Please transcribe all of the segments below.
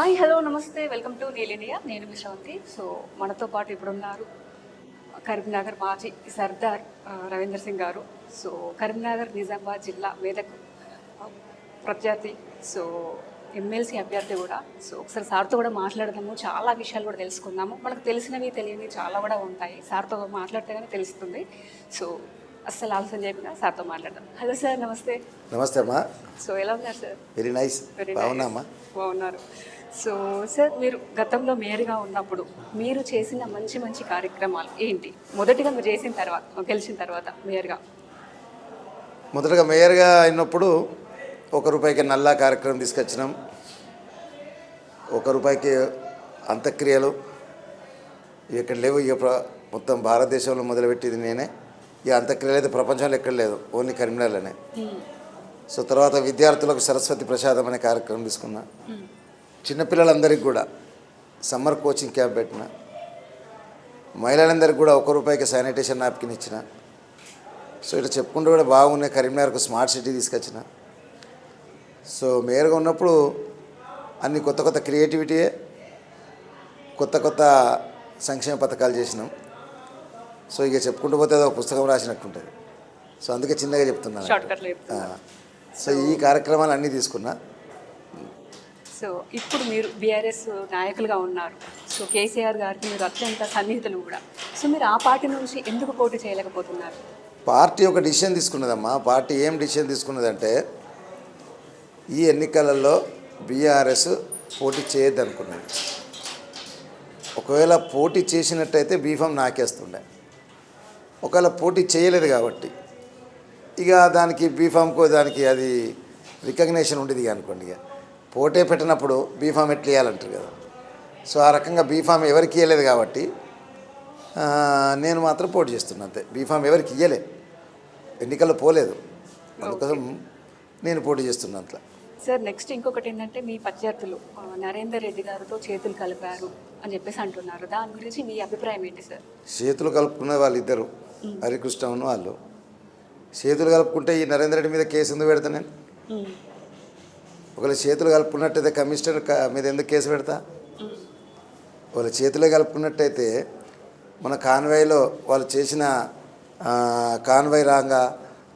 Hi hello నమస్తే. Welcome to Neel India. నేను Vishranti so మనతో పాటు ఇప్పుడు ఉన్నారు కరీంనగర్ మాజీ సర్దార్ రవీందర్ సింగ్ గారు. సో కరీంనగర్ నిజామాబాద్ జిల్లా మేదక్ ప్రత్యర్థి. సో ఎమ్మెల్సీ అభ్యర్థి కూడా. సో ఒకసారి సార్తో కూడా మాట్లాడదాము. చాలా విషయాలు కూడా తెలుసుకుందాము. మనకు తెలిసినవి తెలియనివి చాలా కూడా ఉంటాయి. సార్తో మాట్లాడితే కానీ తెలుస్తుంది. సో అస్సలు ఆలోచన చేయకుండా సార్తో మాట్లాడదాం. హలో సార్ నమస్తే. నమస్తే అమ్మా. సో ఎలా ఉన్నారు సార్? వెరీ నైస్ బాగున్నామ్మా nice. బాగున్నారు. సో సార్ మీరు గతంలో మేయర్గా ఉన్నప్పుడు మీరు చేసిన మంచి మంచి కార్యక్రమాలు ఏంటి? మొదటిగా మీరు చేసిన తర్వాత గెలిచిన తర్వాత మేయర్గా. మొదటగా మేయర్గా అయినప్పుడు ఒక రూపాయికి నల్లా కార్యక్రమం తీసుకొచ్చినాం. ఒక రూపాయికి అంత్యక్రియలు. ఇక్కడ లేవు ఇక మొత్తం భారతదేశంలో మొదలుపెట్టింది నేనే. ఈ అంత్యక్రియలు అయితే ప్రపంచంలో ఎక్కడ లేదు ఓన్లీ కరీంనగర్లోనే. సో తర్వాత విద్యార్థులకు సరస్వతి ప్రసాదం అనే కార్యక్రమం తీసుకున్నా. చిన్నపిల్లలందరికీ కూడా సమ్మర్ కోచింగ్ క్యాంప్ పెట్టిన. మహిళలందరికీ కూడా ఒక రూపాయికి శానిటేషన్ నాప్కిన్ ఇచ్చిన. సో ఇట్లా చెప్పుకుంటూ కూడా బాగున్నాయి కరీంనగర్కు స్మార్ట్ సిటీ తీసుకొచ్చిన. సో మేయర్గా ఉన్నప్పుడు అన్ని కొత్త కొత్త క్రియేటివిటీయే కొత్త కొత్త సంక్షేమ పథకాలు చేసినాం. సో ఇక చెప్పుకుంటూ పోతే అది ఒక పుస్తకం రాసినట్టుంటుంది సో అందుకే చిన్నగా చెప్తున్నాను. సో ఈ కార్యక్రమాలు అన్నీ తీసుకున్నా. సో ఇప్పుడు మీరు బీఆర్ఎస్ నాయకులుగా ఉన్నారు. సో కేసీఆర్ గారికి మీరు అత్యంత సన్నిహితులు కూడా. సో మీరు ఆ పార్టీ నుంచి ఎందుకు పోటీ చేయలేకపోతున్నారు? పార్టీ ఒక డిసిషన్ తీసుకున్నదమ్మా. పార్టీ ఏం డిసిషన్ తీసుకున్నదంటే ఈ ఎన్నికలలో బీఆర్ఎస్ పోటీ చేయొద్దు అనుకున్నది ఒకవేళ పోటీ చేసినట్టయితే బీఫామ్ నాకేస్తుండే. ఒకవేళ పోటీ చేయలేదు కాబట్టి. ఇక దానికి బీఫామ్కో దానికి అది రికగ్నేషన్ ఉండేది ఇక అనుకోండి ఇక. పోటీ పెట్టినప్పుడు బీఫామ్ ఎట్లా ఇవ్వాలంటారు కదా. సో ఆ రకంగా బీఫామ్ ఎవరికి ఇవ్వలేదు కాబట్టి నేను మాత్రం పోటీ చేస్తున్నా అంతే. బీఫామ్ ఎవరికి ఇయ్యలే. ఎన్నికల్లో పోలేదు. అందుకోసం నేను పోటీ చేస్తున్నా అట్లా సార్ నెక్స్ట్ ఇంకొకటి ఏంటంటే మీ ప్రత్యర్థులు నరేందర్ రెడ్డి గారితో చేతులు కలిపారు అని చెప్పేసి అంటున్నారు. దాని గురించి మీ అభిప్రాయం ఏంటి సార్? చేతులు కలుపుకున్న వాళ్ళిద్దరు హరికృష్ణను వాళ్ళు. చేతులు కలుపుకుంటే ఈ నరేంద్ర రెడ్డి మీద కేసు ఎందుకు పెడతా నేను? ఒకవేళ చేతులు కలుపుకున్నట్టయితే కమిషనర్ మీద ఎందుకు కేసు పెడతా? వాళ్ళ చేతులే కలుపుకున్నట్టయితే మన కాన్వాయ్లో వాళ్ళు చేసిన ఆ, కాన్వాయ్ రాంగా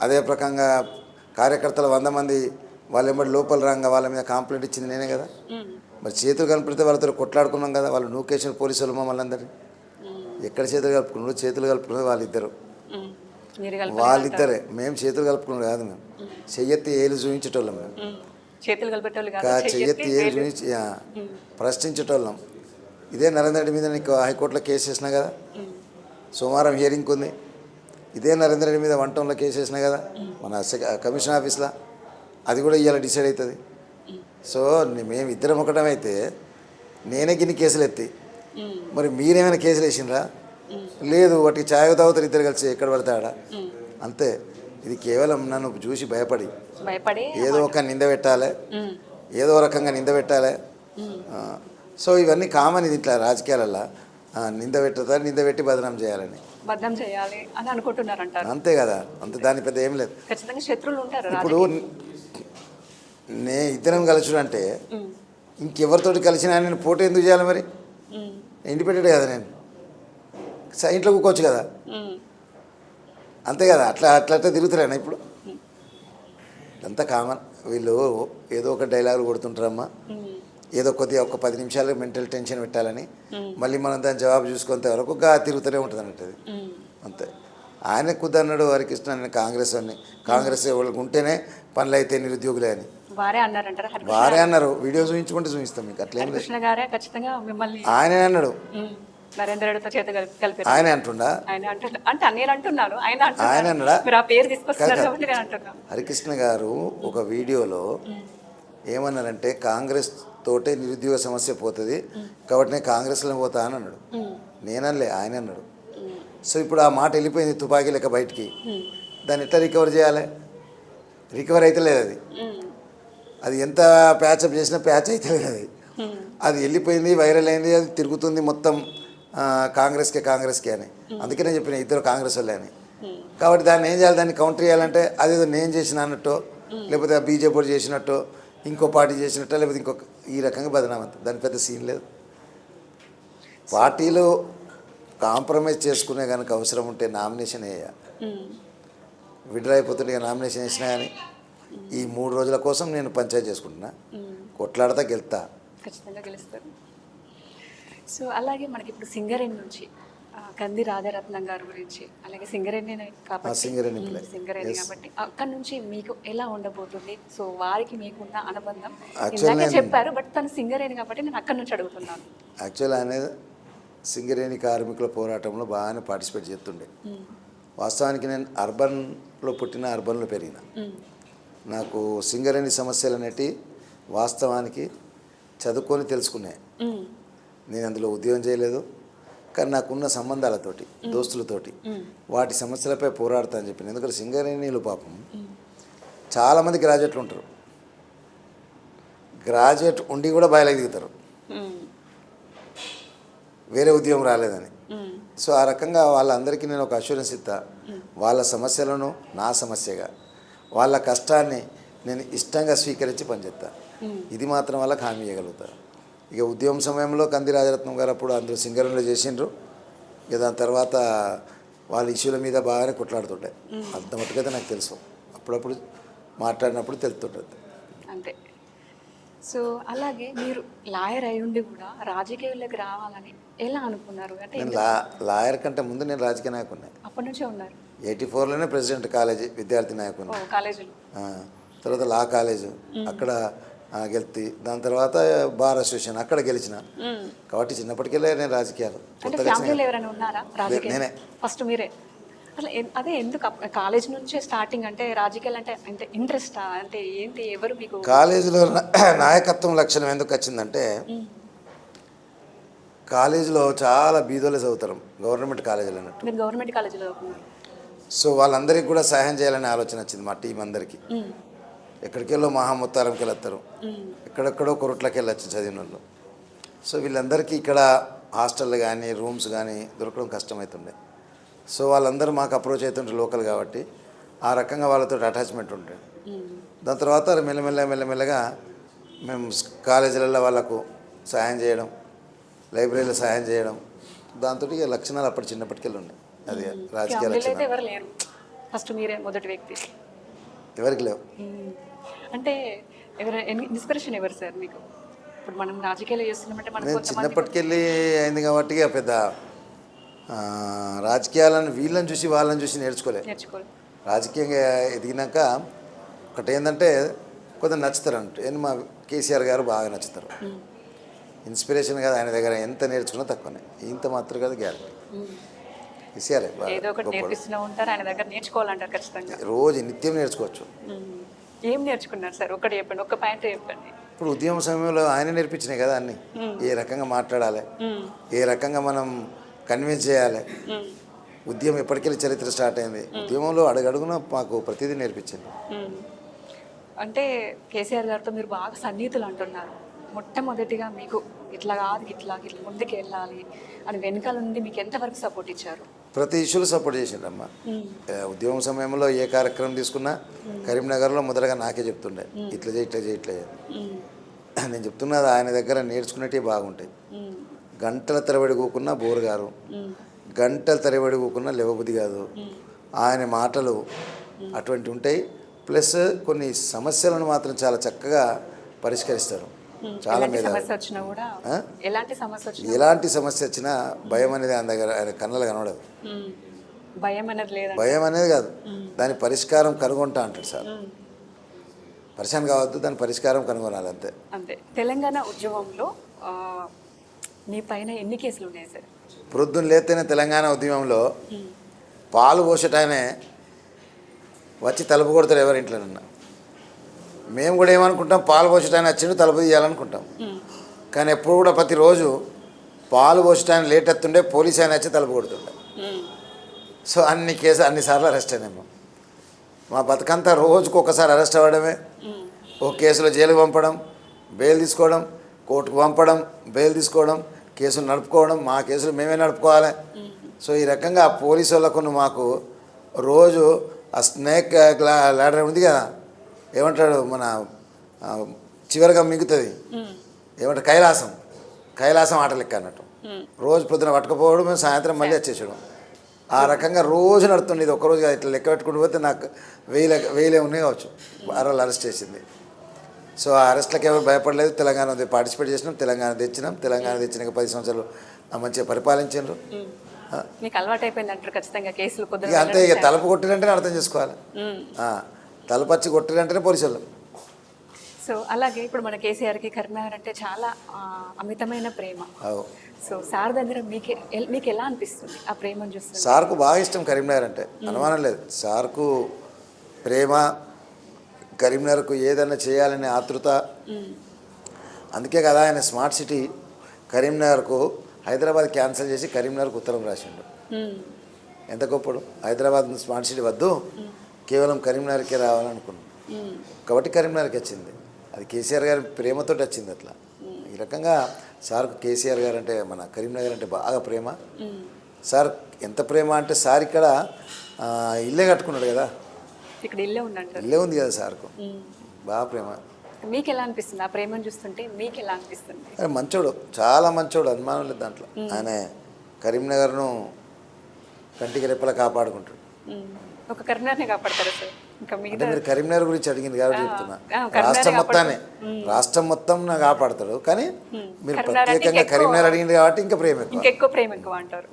అదే ప్రకంగా కార్యకర్తలు వంద మంది వాళ్ళ ఎంబడి లోపల రాంగా వాళ్ళ మీద కంప్లైంట్ ఇచ్చింది నేనే కదా? మరి చేతులు కనిపితే వాళ్ళతో కొట్లాడుకున్నాం కదా వాళ్ళు నూకేసిన పోలీసులు మమ్మల్ని అందరినీ. ఎక్కడ చేతులు కలుపుకున్నారు చేతులు కలుపుకున్నది వాళ్ళిద్దరు. వాళ్ళిద్దరే. మేము చేతులు కలుపుకున్నాం కాదు మేము. చెయ్యెత్తి ఏలు చూపించేటోళ్ళం మ్మ్. చేతులు కాదు చెయ్యెత్తి ప్రశ్నించేటోళ్ళం. ఇదే నరేంద్ర రెడ్డి మీద నీకు హైకోర్టులో కేసు వేసినా కదా? సోమవారం హియరింగ్ ఉంది ఇదే నరేంద్ర రెడ్డి మీద వన్ టౌన్లో కేసు వేసినా కదా? మన కమిషన్ ఆఫీస్లో. అది కూడా ఇవాళ డిసైడ్ అవుతుంది సో మేము ఇద్దరం ఒకటమైతే నేనే గిన్ని కేసులు ఎత్తి. మరి మీరేమైనా కేసులు వేసిండ్రా లేదు వాటికి ఛాయ్ తాగుతారు ఇద్దరు కలిసి ఎక్కడ పడతాడా అంతే. ఇది కేవలం నన్ను చూసి భయపడి. భయపడి ఏదో ఒక నింద పెట్టాలి. ఏదో రకంగా నింద పెట్టాలి. సో ఇవన్నీ కామన్ ఇది ఇట్లా రాజకీయాలల్లో. ఆ, నింద పెట్టదా నింద పెట్టి బదనాం చేయాలని. చేయాలి అని అంతే కదా. అంతే దాని పెద్ద ఏం లేదు. ఖచ్చితంగా శత్రువులు ఉంటారు ఇప్పుడు నే ఇద్దరం కలుసుడు అంటే. ఇంకెవరితోటి కలిసినా నేను పోటీ ఎందుకు చేయాలి మరి. ఇండిపెండెంట్ కదా నేను. ఇంట్లో కూకోవచ్చు కదా. అంతే కదా అట్లా అట్లా అట్లా తిరుగుతున్నాను ఇప్పుడు? ఇదంతా కామన్. వీళ్ళు ఏదో ఒక డైలాగులు కొడుతుంటారమ్మా. మ్మ్. ఏదో కొద్దిగా ఒక పది నిమిషాలు మెంటల్ టెన్షన్ పెట్టాలని మళ్ళీ మనం దాని జవాబు చూసుకునే వరకు గా తిరుగుతూనే ఉంటుంది అన్నట్టు. అంతే. ఆయన కుదన్నాడు హరికృష్ణ నేను కాంగ్రెస్ అని కాంగ్రెస్ వాళ్ళకి ఉంటేనే పనులు అయితే నిరుద్యోగులే అని. వారే అన్నారు. వీడియో చూపించుకుంటే చూపిస్తాం మీకు అట్లేం ఆయనే అన్నాడు. నరేంద్ర రెడ్డితో చేత కలిపి కలిపారు. ఆయనే అంటుండా? ఆయన అంటున్నా అంటే నేను అంటున్నాను ఆయన ఆయన అంటున్నారు అన్నాడా? మీరు ఆ పేరు తీసుకొస్తున్నారు కాదు. కాబట్టి నేను అంటున్నాను హరికృష్ణ గారు ఒక వీడియోలో ఏమన్నారంటే కాంగ్రెస్ తోటే నిరుద్యోగ సమస్య పోతుంది కాబట్టి నేను కాంగ్రెస్లో పోతా అని అన్నాడు. నేనలే ఆయన అన్నాడు. సో ఇప్పుడు ఆ మాట వెళ్ళిపోయింది తుపాకీ లెక్క బయటికి. దాన్ని ఎట్లా రికవర్ చేయాలి? రికవర్ అయితే లేదు అది. అది ఎంత ప్యాచప్ చేసినా ప్యాచ్ అయితే లేదు అది. అది వెళ్ళిపోయింది వైరల్ అయింది అది తిరుగుతుంది మొత్తం. కాంగ్రెస్కే కాంగ్రెస్కే అని. అందుకే నేను చెప్పిన ఇద్దరు కాంగ్రెస్ వాళ్ళే అని. కాబట్టి దాన్ని ఏం చేయాలి? దాన్ని కౌంటర్ చేయాలంటే అదేదో నేను చేసిన అన్నట్టు లేకపోతే బీజేపీ చేసినట్టు ఇంకో పార్టీ చేసినట్ట లేకపోతే ఇంకొక ఈ రకంగా బదనామంత. దాని పెద్ద సీన్ లేదు. పార్టీలు కాంప్రమైజ్ చేసుకునే కనుక అవసరం ఉంటే నామినేషన్ వేయాలి ఉమ్, విడ్రా అయిపోతుంటే ఇక నామినేషన్ వేసినా కానీ ఈ మూడు రోజుల కోసం నేను పంచాయతీ చేసుకుంటున్నా. కొట్లాడతా గెలుతా. సో అలాగే మనకి ఇప్పుడు సింగరేణి నుంచి కంది రాధారత్నం గారి గురించి అలాగే సింగరేణి కాబట్టి సింగరేణి. కాబట్టి అక్కడ నుంచి మీకు ఎలా ఉండబోతుంది? సో వారికి మీకున్న అనుబంధం ఇందాకే చెప్పారు బట్ తను సింగరేణి కాబట్టి నేను అక్కడ నుంచి అడుగుతున్నాను. యాక్చువల్ ఆయన సింగరేణి కార్మికుల పోరాటంలో బాగానే పార్టిసిపేట్ చేస్తుండే. వాస్తవానికి నేను అర్బన్లో పుట్టిన అర్బన్లో పెరిగిన. నాకు సింగరేణి సమస్యలు అనేటి వాస్తవానికి చదువుకొని తెలుసుకున్నాయి నేను అందులో ఉద్యోగం చేయలేదు. కానీ నాకున్న సంబంధాలతోటి దోస్తులతోటి వాటి సమస్యలపై పోరాడతా అని చెప్పిన ఎందుకంటే సింగరేణిలు పాపం చాలామంది గ్రాడ్యుయేట్లు ఉంటారు. గ్రాడ్యుయేట్ ఉండి కూడా బయలుకి దిగుతారు వేరే ఉద్యోగం రాలేదని. సో ఆ రకంగా వాళ్ళందరికీ నేను ఒక అష్యూరెన్స్ ఇస్తా. వాళ్ళ సమస్యలను నా సమస్యగా వాళ్ళ కష్టాన్ని నేను ఇష్టంగా స్వీకరించి పనిచేస్తా. ఇది మాత్రం వాళ్ళకి హామీ ఇవ్వగలుగుతా. ఇక ఉద్యమం సమయంలో కంది రాజరత్నం గారు అప్పుడు అందరూ సింగరంలో చేసిండ్రు. ఇక దాని తర్వాత వాళ్ళ ఇష్యూల మీద బాగానే కొట్లాడుతుండే. అంత మట్టుకైతే నాకు తెలుసు. అప్పుడప్పుడు మాట్లాడినప్పుడు తెలుస్తుంటుంది అంతే. సో అలాగే మీరు లాయర్ అయి ఉండి కూడా రాజకీయాల్లోకి రావాలని ఎలా అనుకున్నారు? అంటే నేను లా లాయర్ కంటే ముందు నేను రాజకీయ నాయకుడిని. అప్పటి నుంచే ఉన్నారు. ఎయిటీ ఫోర్లోనే ప్రెసిడెంట్ కాలేజీ విద్యార్థి నాయకుడిని. కాలేజీలో. తర్వాత లా కాలేజ్. అక్కడ గెలిచి దాని తర్వాత బార్ అసోసియేషన్ అక్కడ గెలిచిన. కాబట్టి చిన్నప్పటికెళ్ళే నేను రాజకీయాలు. నేనే. ఫస్ట్ మీరే. అసలు అదే ఎందుకు కాలేజ్ నుంచే స్టార్టింగ్ అంటే రాజకీయాలు అంటే అంటే ఇంట్రెస్టా? అంటే ఏంటి? ఎవరు మీకు కాలేజీలో నాయకత్వం లక్షణం ఎందుకు వచ్చిందంటే. కాలేజీలో చాలా బీదోలే చదువుతారు. గవర్నమెంట్ కాలేజీలు అన్నట్టు. గవర్నమెంట్ కాలేజీలో సో వాళ్ళందరికీ కూడా సహాయం చేయాలనే ఆలోచన వచ్చింది మా టీం అందరికీ. ఎక్కడికెళ్ళో మహాముత్తారంకి వెళ్ళొస్తారు. ఎక్కడెక్కడో కొరట్లకి వెళ్ళొచ్చు చదివిన వాళ్ళు సో వీళ్ళందరికీ ఇక్కడ హాస్టల్ కానీ రూమ్స్ కానీ దొరకడం కష్టమవుతుండే సో వాళ్ళందరూ మాకు అప్రోచ్ అవుతుంటారు లోకల్ కాబట్టి ఆ రకంగా వాళ్ళతో అటాచ్మెంట్ మ్మ్. దాని తర్వాత మెల్లమెల్ల మెల్లమెల్లగా మేము కాలేజీలలో వాళ్ళకు సహాయం చేయడం లైబ్రరీలో సహాయం చేయడం దాంతో ఇక లక్షణాలు అప్పటి చిన్నప్పటికెళ్ళి ఉన్నాయి అది రాజకీయ లక్షణాలు. ఎవరు లేరు? ఫస్ట్ మీరే మొదటి వ్యక్తి. ఎవరికి లేవు. అంటే ఇన్స్పిరేషన్ ఎవరు సార్ మీకు? ఇప్పుడు మనం రాజకీయాలు చేస్తున్నామంటే చిన్నప్పటికెళ్ళి అయింది కాబట్టి పెద్ద రాజకీయాలను వీళ్ళని చూసి వాళ్ళని చూసి నేర్చుకోలే. నేర్చుకోవాలి రాజకీయంగా ఎదిగినాక ఒకటి ఏంటంటే కొంచెం నచ్చుతారు అంటే. మా కేసీఆర్ గారు బాగా నచ్చుతారు. ఇన్స్పిరేషన్ కాదు ఆయన దగ్గర ఎంత నేర్చుకున్నా తక్కువనే. ఇంత మాత్రం కాదు గ్యారంటీ. కేసీఆర్ ఏదో ఒకటి నేర్పిస్తూనే ఉంటారు ఆయన దగ్గర నేర్చుకోవాలంటారు ఖచ్చితంగా. రోజు నిత్యం నేర్చుకోవచ్చు. ఏం నేర్చుకున్నారు సార్? ఒకటి చెప్పండి ఒక్క పాయింట్ చెప్పండి. ఇప్పుడు ఉద్యమ సమయంలో ఆయన నేర్పించినాయి కదా అన్ని. ఏ రకంగా మాట్లాడాలి. ఏ రకంగా మనం కన్విన్స్ చేయాలి. ఉద్యమం ఎప్పటికెళ్ళి చరిత్ర స్టార్ట్ అయింది? ఉద్యమంలో అడుగడుగున మాకు ప్రతిదీ నేర్పించింది. అంటే కేసీఆర్ గారితో మీరు బాగా సన్నిహితులు అంటున్నారు. మొట్టమొదటిగా మీకు ఇట్లా కాదు ఇట్లా ఇట్లా ముందుకు వెళ్ళాలి అని వెనకాల నుండి మీకు ఎంతవరకు సపోర్ట్ ఇచ్చారు? ప్రతి ఇష్యూలో సపోర్ట్ చేసిండమ్మా. ఉద్యమం సమయంలో ఏ కార్యక్రమం తీసుకున్నా కరీంనగర్లో మొదటగా నాకే చెప్తుండే ఇట్లా చేయి ఇట్లా చేయి ఇట్లా. నేను చెప్తున్నది ఆయన దగ్గర నేర్చుకునేటివి బాగుంటాయి. గంటల తరబడి కూకున్నా బోరు గారు. గంటల తరబడి కూకున్నా లేవబుద్ధి కాదు. ఆయన మాటలు అటువంటి ఉంటాయి. ప్లస్ కొన్ని సమస్యలను మాత్రం చాలా చక్కగా పరిష్కరిస్తారు. చాలా ఎలాంటి మీద సమస్య వచ్చినా? ఎలాంటి సమస్య భయం అనేది ఆయన దగ్గర ఆయన కళ్ళలో కనబడదు. భయం అనేది భయం అనేది కాదు. దాని పరిష్కారం కనుగొంటా అంటాడు సార్. పరిశాన్ కావద్దు దాని పరిష్కారం కనుగొనాలి అంతే. అంతే. తెలంగాణ ఉద్యమంలో మీ పైన ఎన్ని కేసులు ఉన్నాయి సార్? ప్రొద్దున లేస్తేనే తెలంగాణ ఉద్యమంలో పాలు పోసేటాయనే వచ్చి తలుపు కొడతారు ఎవరి ఇంట్లోనన్నా. మేము కూడా ఏమనుకుంటాం? పాలు పోసేటాయన వచ్చిండు తలుపు తీయాలనుకుంటాం. కానీ ఎప్పుడు కూడా ప్రతిరోజు పాలు పోసేటాయన లేట్ ఎత్తుండే పోలీస్ ఆయన వచ్చి తలుపు కొడుతుండే. సో అన్ని కేసు అన్నిసార్లు అరెస్ట్ అయినాము మా బతుకంతా రోజుకు ఒకసారి అరెస్ట్ అవ్వడమే. ఓ కేసులో జైలుకు పంపడం బెయిల్ తీసుకోవడం కోర్టుకు పంపడం బెయిల్ తీసుకోవడం కేసులు నడుపుకోవడం మా కేసులు మేమే నడుపుకోవాలి. సో ఈ రకంగా పోలీసు వాళ్ళకు మాకు రోజు ఆ స్నేక్ లాడర్ ఉంది కదా ఏమంటాడు మన చివరిగా మిగుతుంది. ఉమ్, ఏమంటే కైలాసం. కైలాసం ఆట లెక్క అన్నట్టు. రోజు పొద్దున పట్టుకపోవడం మేము సాయంత్రం మళ్ళీ వచ్చేసాడు ఆ రకంగా రోజు నడుతుంది ఇది ఒక్కరోజు కాదు, ఇట్లా లెక్క పెట్టుకుంటూ పోతే నాకు వెయ్యి వెయ్యిలే ఉన్నాయి కావచ్చు. వారాలు అరెస్ట్ చేసింది. సో ఆ అరెస్ట్లకు ఎవరు భయపడలేదు. తెలంగాణ పార్టిసిపేట్ చేసినాం తెలంగాణ తెచ్చినాం. తెలంగాణ తెచ్చినాక పది సంవత్సరాలు మంచిగా పరిపాలించారు. మీకు అలవాటు అయిపోయింది అంటారు ఖచ్చితంగా కేసులు అంతే ఇక తలుపు కొట్టినంటేనే అర్థం చేసుకోవాలి. ఉమ్. ఆ, తలుపు వచ్చి కొట్టినంటేనే పోలీసు వాళ్ళు సో అలాగే ఇప్పుడు మన కేసీఆర్కి కరీంనగర్ అంటే చాలా అమితమైన ప్రేమ. సో సార్ దగ్గర మీకు మీకు ఎలా అనిపిస్తుంది ఆ ప్రేమను చూస్తుంది సార్కు బాగా ఇష్టం కరీంనగర్ అంటే. అనుమానం లేదు. సార్కు ప్రేమ కరీంనగర్కు ఏదైనా చేయాలనే ఆతృత. అందుకే కదా ఆయన స్మార్ట్ సిటీ కరీంనగర్కు హైదరాబాద్ క్యాన్సిల్ చేసి కరీంనగర్కు ఉత్తరం రాసిండు. ఎంత గొప్పడు. హైదరాబాద్ స్మార్ట్ సిటీ వద్దు. కేవలం కరీంనగర్కే రావాలనుకున్నాం. కాబట్టి కరీంనగర్కి వచ్చింది. అది కేసీఆర్ గారి ప్రేమతోటి వచ్చింది అట్లా. ఈ రకంగా సార్కు కేసీఆర్ గారు అంటే మన కరీంనగర్ అంటే బాగా ప్రేమ. సార్ ఎంత ప్రేమ అంటే సార్ ఇక్కడ ఇల్లే కట్టుకున్నాడు కదా. ఇక్కడ ఇల్లే ఉందంటారు. ఇల్లే ఉంది కదా సార్కు. బాగా ప్రేమ. మీకు ఎలా అనిపిస్తుంది? ఆ ప్రేమను చూస్తుంటే మీకు ఎలా అనిపిస్తుంది మంచోడు. చాలా మంచోడు అనుమానం లేదు దాంట్లో. ఆయన కరీంనగర్ను కంటికి రెప్పలా కాపాడుకుంటాడు. ఒక కరీంనగర్ని కాపాడతారు సార్? ఇంకా అంటే మీరు కరీంనగర్ గురించి అడిగింది కాబట్టి చెప్తున్నా. రాష్ట్రం మొత్తాన్ని. రాష్ట్రం మొత్తం కాపాడతాడు. కానీ మీరు ప్రత్యేకంగా కరీంనగర్ అడిగింది కాబట్టి ఇంకా ప్రేమ ఎక్కువ. ఇంకెక్కువ ప్రేమ ఎక్కువ అంటారు.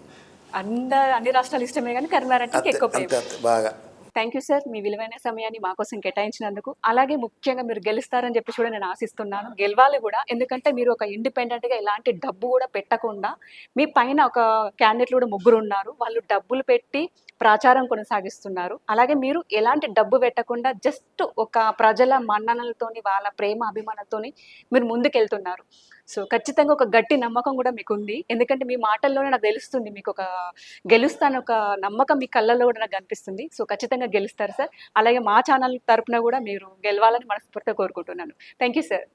అంద అన్ని రాష్ట్రాలు ఇష్టమే కానీ కరీంనగర్ అంటే ఇంకా ఎక్కువ ప్రేమ. బాగా. థ్యాంక్ యూ సార్ మీ విలువైన సమయాన్ని మా కోసం కేటాయించినందుకు. అలాగే ముఖ్యంగా మీరు గెలుస్తారని చెప్పి కూడా నేను ఆశిస్తున్నాను. గెలవాలి కూడా. ఎందుకంటే మీరు ఒక independent గా ఎలాంటి డబ్బు కూడా పెట్టకుండా మీ పైన ఒక క్యాండిడేట్లు కూడా ముగ్గురు ఉన్నారు. వాళ్ళు డబ్బులు పెట్టి ప్రచారం కొనసాగిస్తున్నారు. అలాగే మీరు ఎలాంటి డబ్బు పెట్టకుండా జస్ట్ ఒక ప్రజల మన్ననలతోని వాళ్ళ ప్రేమ అభిమానంతోని మీరు ముందుకెళ్తున్నారు. సో ఖచ్చితంగా ఒక గట్టి నమ్మకం కూడా మీకు ఉంది ఎందుకంటే మీ మాటల్లోనే నాకు తెలుస్తుంది మీకు ఒక గెలుస్తాను ఒక నమ్మకం మీ కళ్ళల్లో కూడా నాకు కనిపిస్తుంది. సో ఖచ్చితంగా గెలుస్తారు సార్. అలాగే మా ఛానల్ తరపున కూడా మీరు గెలవాలని మనస్ఫూర్తిగా కోరుకుంటున్నాను. Thank you sir.